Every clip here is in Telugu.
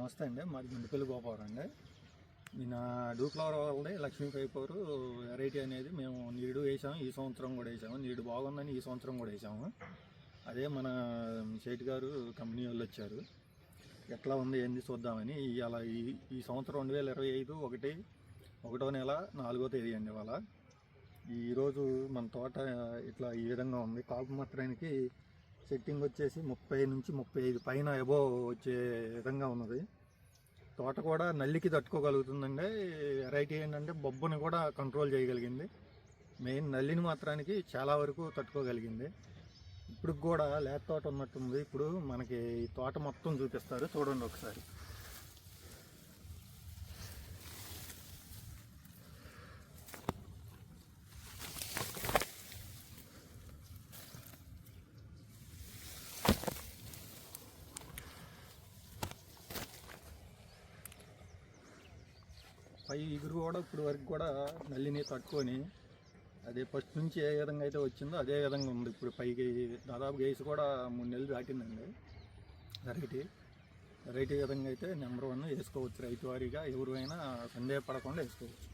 నమస్తే అండి. మాది గుండెపల్లి గోపవరం అండి. నేను డూక్లవర్ వాళ్ళది లక్ష్మీ పైపవర్ వెరైటీ అనేది మేము నీడు వేసాము. ఈ సంవత్సరం కూడా వేసాము. నీడు బాగుందని ఈ సంవత్సరం కూడా వేసాము. అదే మన షేట్ గారు కంపెనీ వాళ్ళు వచ్చారు. ఎట్లా ఉంది ఏంది చూద్దామని. అలా ఈ ఈ సంవత్సరం రెండు వేల ఇరవై ఐదు ఒకటి ఒకటో నెల నాలుగో తేదీ అండి ఇవాళ. ఈరోజు మన తోట ఇట్లా ఈ విధంగా ఉంది. కాపు మాత్రానికి సెట్టింగ్ వచ్చేసి ముప్పై నుంచి ముప్పై ఐదు పైన ఎబో వచ్చే విధంగా ఉన్నది. తోట కూడా నల్లికి తట్టుకోగలుగుతుందండి. వెరైటీ ఏంటంటే బొబ్బుని కూడా కంట్రోల్ చేయగలిగింది. మెయిన్ నల్లిని మాత్రానికి చాలా వరకు తట్టుకోగలిగింది. ఇప్పుడు కూడా లేత తోట ఉన్నట్టుంది. ఇప్పుడు మనకి తోట మొత్తం చూపిస్తారు. చూడండి ఒకసారి. పై ఇగురు కూడా ఇప్పుడు వరకు కూడా నల్లిని తట్టుకొని అదే ఫస్ట్ నుంచి ఏ విధంగా అయితే వచ్చిందో అదే విధంగా ఉంది. ఇప్పుడు పైకి దాదాపు గేసి కూడా మూడు నెలలు దాటిందండి. వెరైటీ. వెరైటీ విధంగా అయితే నెంబర్ వన్ వేసుకోవచ్చు రైతు వారీగా. ఎవరైనా సందేహపడకుండా వేసుకోవచ్చు.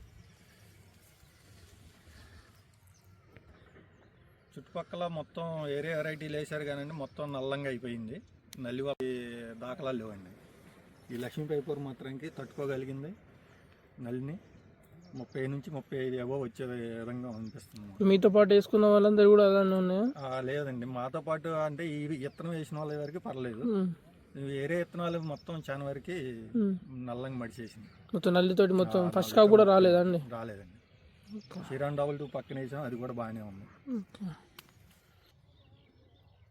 చుట్టుపక్కల మొత్తం ఏరే వెరైటీలు వేశారు కానీ మొత్తం నల్లంగా అయిపోయింది. నల్లి దాఖలాలు లేవండి. ఈ లక్ష్మీ పైపూర్ మాత్రానికి తట్టుకోగలిగింది. నల్లిని ముప్పై నుంచి ముప్పై ఐదు అబో వచ్చే విధంగా అనిపిస్తుంది మీతో పాటు వేసుకున్న వాళ్ళందరూ కూడా అలానే ఉన్నాయా? లేదండి. మాతో పాటు అంటే ఈ విత్తనం వేసిన వాళ్ళ వరకు పర్లేదు. వేరే విత్తనాలు మొత్తం చాలా వరకు. నల్లంగా మడిచేసింది. మొత్తం నల్లితోటి మొత్తం ఫస్ట్ కాపు కూడా రాలేదండి. రాలేదండి శ్రీరామ్ డబుల్ టూ పక్కన వేసాం అది కూడా బాగానే ఉంది.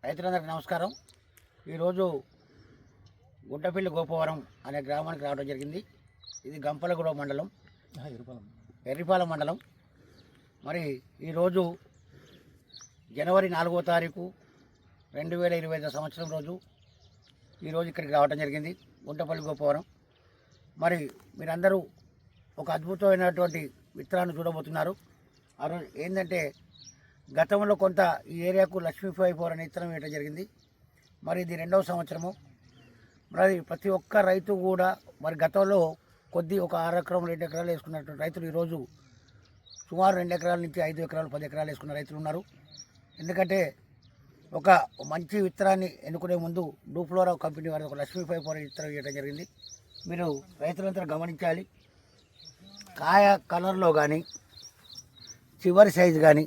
రైతులందరికీ నమస్కారం. ఈరోజు గుంటపల్లి గోపవరం అనే గ్రామానికి రావడం జరిగింది. ఇది గంపలగూడ మండలం. ఎర్రిపాలెం మండలం. మరి ఈరోజు జనవరి నాలుగో తారీఖు రెండు వేల ఇరవై ఐదు సంవత్సరం రోజు ఈరోజు ఇక్కడికి రావడం జరిగింది. గుంటపల్లి గోపవరం. మరి మీరందరూ ఒక అద్భుతమైనటువంటి విత్తనాన్ని చూడబోతున్నారు. ఆ రోజు ఏంటంటే గతంలో కొంత ఈ ఏరియాకు లక్ష్మీ ఫైవ్ ఫోర్ అనే విత్తనం వేయడం జరిగింది. మరి ఇది రెండవ సంవత్సరము. మరి ప్రతి ఒక్క రైతు కూడా మరి గతంలో కొద్ది ఒక ఆరు ఎకరం రెండు ఎకరాలు వేసుకున్నటువంటి రైతులు ఈరోజు సుమారు రెండు ఎకరాల నుంచి ఐదు ఎకరాలు పది ఎకరాలు వేసుకున్న రైతులు ఉన్నారు. ఎందుకంటే ఒక మంచి విత్తనాన్ని ఎన్నుకునే ముందు డూఫ్లోరా కంపెనీ వారి ఒక లక్ష్మీ ఫైవ్ ఫోర్ విత్తనం ఇవ్వడం జరిగింది. మీరు రైతులంతా గమనించాలి. కాయ కలర్లో కానీ చివరి సైజు కానీ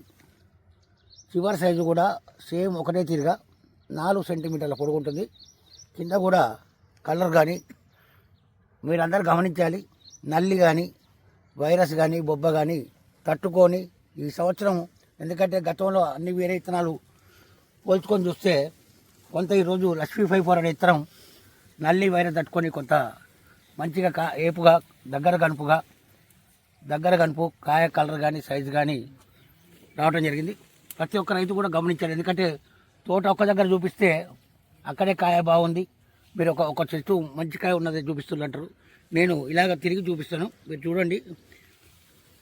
చివరి సైజు కూడా సేమ్ ఒకటే తీరుగా నాలుగు సెంటీమీటర్ల పొడుగు ఉంటుంది. కింద కూడా కలర్ కానీ మీరందరూ గమనించాలి. నల్లి కానీ వైరస్ కానీ బొబ్బ కానీ తట్టుకొని ఈ సంవత్సరం ఎందుకంటే గతంలో అన్ని వేరే విత్తనాలు పోల్చుకొని చూస్తే కొంత ఈరోజు లక్ష్మీ ఫైవ్ ఫోర్ అనే విత్తనం నల్లి వైరస్ తట్టుకొని కొంత మంచిగా కా ఏపుగా దగ్గర కనుపుగా దగ్గర కనుపు కాయ కలర్ కానీ సైజు కానీ రావడం జరిగింది. ప్రతి ఒక్క రైతు కూడా గమనించారు ఎందుకంటే తోట ఒక్క దగ్గర చూపిస్తే అక్కడే కాయ బాగుంది. మీరు ఒక ఒక చెట్టు మంచికాయ ఉన్నది చూపిస్తున్నట్టు నేను ఇలాగ తిరిగి చూపిస్తాను. మీరు చూడండి.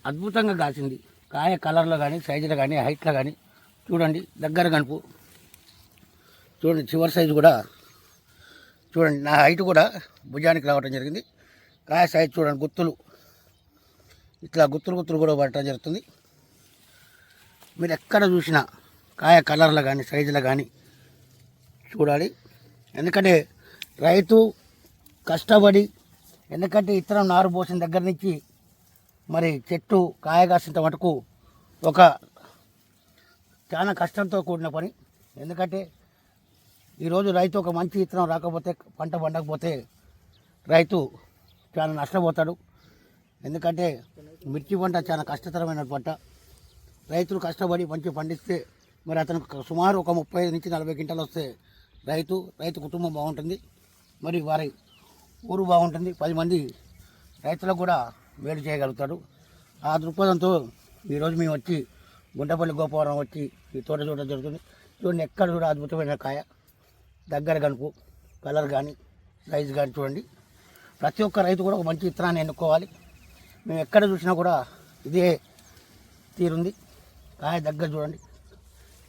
అద్భుతంగా కాసింది. కాయ కలర్లో కానీ సైజులో కానీ హైట్లో కానీ చూడండి. దగ్గర కనుపు. చూడండి. చివరి సైజు కూడా. చూడండి. నా హైట్ కూడా భుజానికి రావడం జరిగింది. కాయ సైజు చూడండి. గుత్తులు. ఇట్లా గుత్తులు గుత్తులు కూడా పడటం జరుగుతుంది. మీరు ఎక్కడ చూసినా కాయ కలర్లో కానీ సైజులో కానీ చూడాలి. ఎందుకంటే రైతు కష్టపడి ఎందుకంటే ఇతరం నారు పోసిన దగ్గర నుంచి మరి చెట్టు కాయ కాసేంత మటుకు ఒక చాలా కష్టంతో కూడిన పని. ఎందుకంటే ఈరోజు రైతు ఒక మంచి విత్తనం రాకపోతే పంట పండకపోతే రైతు చాలా నష్టపోతాడు. ఎందుకంటే మిర్చి పంట చాలా కష్టతరమైన పంట. రైతులు కష్టపడి మంచి పండిస్తే మరి అతనికి సుమారు ఒక ముప్పై నుంచి నలభై క్వింటాలు వస్తే రైతు రైతు కుటుంబం బాగుంటుంది. మరి వారి ఊరు బాగుంటుంది. పది మంది రైతులకు కూడా వేడి చేయగలుగుతాడు ఆ దృక్పథంతో ఈరోజు మేము వచ్చి గుంటపల్లి గోపవరం వచ్చి ఈ తోట చూడడం జరుగుతుంది. చూడండి ఎక్కడ కూడా అద్భుతమైన కాయ. దగ్గర కనుపు కలర్ కానీ సైజు కానీ చూడండి. ప్రతి ఒక్క రైతు కూడా ఒక మంచి విత్తనాన్ని ఎన్నుకోవాలి. మేము ఎక్కడ చూసినా కూడా ఇదే తీరుంది. కాయ దగ్గర చూడండి.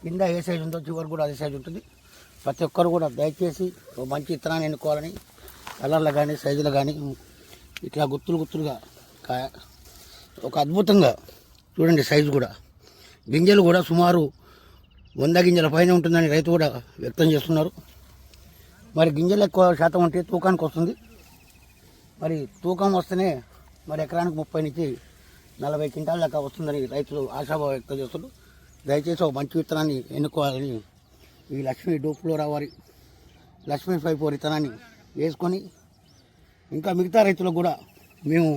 కింద ఏ సైజు ఉందో చివరి కూడా అదే సైజు ఉంటుంది. ప్రతి ఒక్కరు కూడా దయచేసి ఒక మంచి విత్తనాన్ని ఎన్నుకోవాలని కలర్లు కానీ సైజులో కానీ ఇట్లా గుత్తులు గుత్తులుగా కాయ ఒక అద్భుతంగా చూడండి సైజు కూడా. గింజలు కూడా సుమారు వంద గింజల పైన ఉంటుందని రైతు కూడా వ్యక్తం చేస్తున్నారు. మరి గింజలు ఎక్కువ శాతం ఉంటే తూకానికి వస్తుంది. మరి తూకం వస్తేనే మరి ఎకరానికి ముప్పై నుంచి నలభై క్వింటాల దాకా వస్తుందని రైతులు ఆశాభావం వ్యక్తం చేస్తున్నారు. దయచేసి ఒక మంచి విత్తనాన్ని ఎన్నుకోవాలని ఈ లక్ష్మీ డోఫ్లోరా వారి లక్ష్మీ ఫైవ్ ఫోర్ విత్తనాన్ని వేసుకొని ఇంకా మిగతా రైతులకు కూడా మేము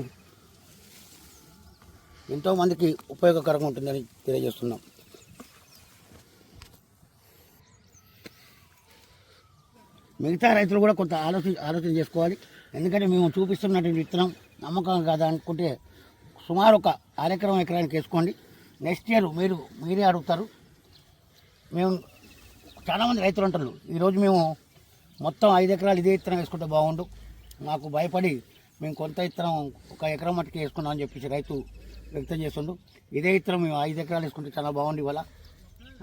ఎంతోమందికి ఉపయోగకరంగా ఉంటుందని తెలియజేస్తున్నాం. మిగతా రైతులు కూడా కొంత ఆలోచన ఆలోచన చేసుకోవాలి. ఎందుకంటే మేము చూపిస్తున్నటువంటి విత్తనం నమ్మకం కాదా అనుకుంటే సుమారు ఒక అరెకరం ఎకరానికి వేసుకోండి. నెక్స్ట్ ఇయర్ మీరు మీరే అడుగుతారు. మేము చాలామంది రైతులు అంటారు ఈరోజు మేము మొత్తం ఐదు ఎకరాలు ఇదే విత్తనం వేసుకుంటే బాగుండు. మాకు భయపడి మేము కొంత విత్తనం ఒక ఎకరం మట్టుకు వేసుకున్నాం అని చెప్పేసి రైతు వ్యక్తం చేస్తుండు. ఇదే విత్తనం మేము ఐదు ఎకరాలు వేసుకుంటే చాలా బాగుండు ఇవాళ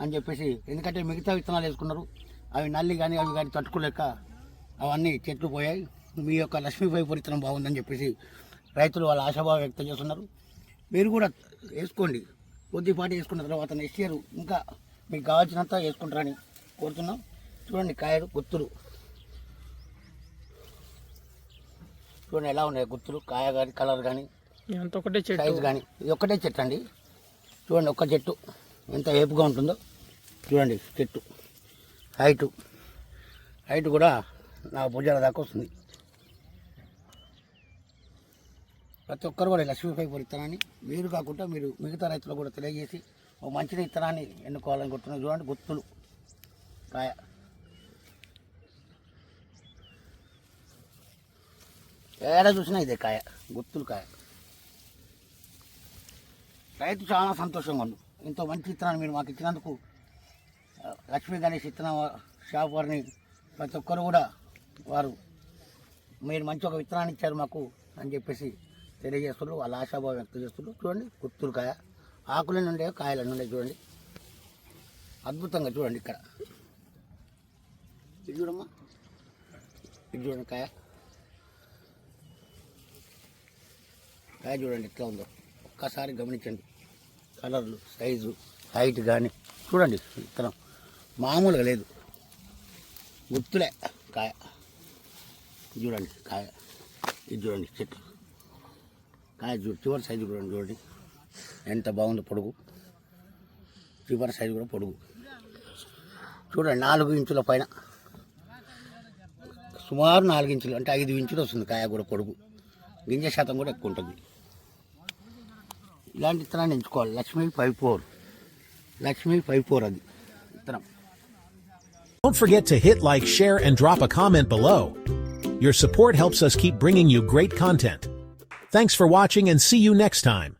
అని చెప్పేసి. ఎందుకంటే మిగతా విత్తనాలు వేసుకున్నారు. అవి నల్లి కానీ అవి కానీ తట్టుకోలేక అవన్నీ చెట్లు పోయాయి. మీ యొక్క లక్ష్మీపై విత్తనం బాగుందని చెప్పేసి రైతులు వాళ్ళ ఆశాభావం వ్యక్తం చేస్తున్నారు. మీరు కూడా వేసుకోండి. కొద్దిపాటి వేసుకున్న తర్వాత నెక్స్ట్ ఇయర్ ఇంకా మీకు కావాల్సినంత వేసుకుంటారని కోరుతున్నాం. చూడండి కాయలు గుత్తులు. చూడండి ఎలా ఉన్నాయి గుత్తులు కాయ కానీ కలర్ కానీ ఒకటే చెట్టు. సైజు కానీ ఇది ఒక్కటే చెట్టు అండి. చూడండి ఒక్క చెట్టు ఎంత ఏపుగా ఉంటుందో. చూడండి చెట్టు. హైటు. హైట్ కూడా నా భుజాల దాకా వస్తుంది. ప్రతి ఒక్కరు కూడా లక్ష్మీపై విత్తనాన్ని మీరు కాకుండా మీరు మిగతా రైతులకు కూడా తెలియజేసి ఒక మంచి విత్తనాన్ని ఎన్నుకోవాలని కొట్టున్నారు చూడండి గుత్తులు. కాయ ఏడ చూసినా ఇదే కాయ. గుత్తులు కాయ. రైతు చాలా సంతోషంగా ఉంది. ఇంత మంచి విత్తనాన్ని మీరు మాకు ఇచ్చినందుకు లక్ష్మీ గణేష్ విత్తన షాప్ వారిని ప్రతి ఒక్కరు కూడా వారు మీరు మంచి ఒక విత్తనాన్ని ఇచ్చారు మాకు అని చెప్పేసి తెలియజేస్తున్నారు. వాళ్ళ ఆశాభావం వ్యక్తం చేస్తున్నారు. చూడండి గుత్తులు కాయ. ఆకుల నుండే కాయల నుండే చూడండి. అద్భుతంగా చూడండి ఇక్కడ. ఇది చూడమ్మా ఇది చూడండి కాయ కాయ చూడండి ఎట్లా ఉందో. ఒక్కసారి గమనించండి. కలర్లు సైజు హైట్ కానీ చూడండి విత్తనం. మామూలుగా లేదు. గుర్తులే కాయ. చూడండి కాయ. ఇది చూడండి చెట్టు. కాయ చూడు చివరి సైజు చూడండి చూడండి. ఎంత బాగుందో పొడుగు. చివరి సైజు కూడా పొడుగు. చూడండి నాలుగు ఇంచుల పైన. సుమారు నాలుగు ఇంచులు అంటే ఐదు ఇంచులు వస్తుంది కాయ కూడా కొడుకు గింజ శాతం కూడా ఎక్కువ ఉంటుంది ఇలాంటి విత్తనాన్ని ఎంచుకోవాలి Lakshmi five four Lakshmi five four అది విత్తనం Don't forget to hit like, share, and drop a comment below. Your support helps us keep bringing you great content. Thanks for watching and see you next time.